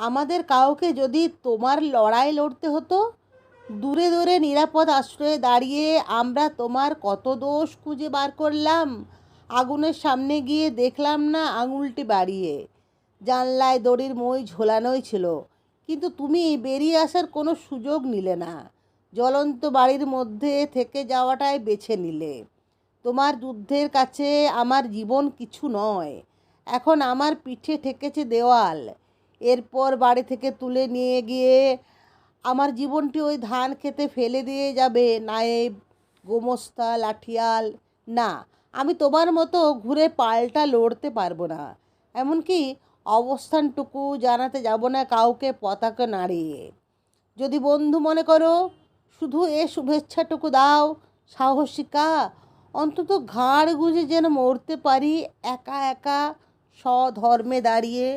আমাদের কাউকে যদি তোমার লড়াই লড়তে হতো, দূরে দূরে নিরাপদ আশ্রয়ে দাঁড়িয়ে আমরা তোমার কত দোষ খুঁজে বার করলাম। আগুনের সামনে গিয়ে দেখলাম না আঙুলটি বাড়িয়ে। জানলায় দড়ির মই ঝোলানোই ছিল, কিন্তু তুমি বেরিয়ে আসার কোনো সুযোগ নিলে না। জ্বলন্ত বাড়ির মধ্যে থেকে যাওয়াটাই বেছে নিলে। তোমার যুদ্ধের কাছে আমার জীবন কিছু নয়, এখন আমার পিঠে ঠেকেছে দেওয়াল। এরপর বাড়ি থেকে তুলে নিয়ে গিয়ে আমার জীবনটি ওই ধান খেতে ফেলে দিয়ে যাবে। নায়েব, গোমস্তা, লাঠিয়াল, না, আমি তোমার মতো ঘুরে পাল্টা লড়তে পারব না। এমনকি অবস্থানটুকু জানাতে যাব না কাউকে পতাকা নাড়িয়ে। যদি বন্ধু মনে করো, শুধু এ শুভেচ্ছাটুকু দাও, সাহসিকা, অন্তত ঘাড় গুঁজে যেন মরতে পারি, একা একা স্বধর্মে দাঁড়িয়ে।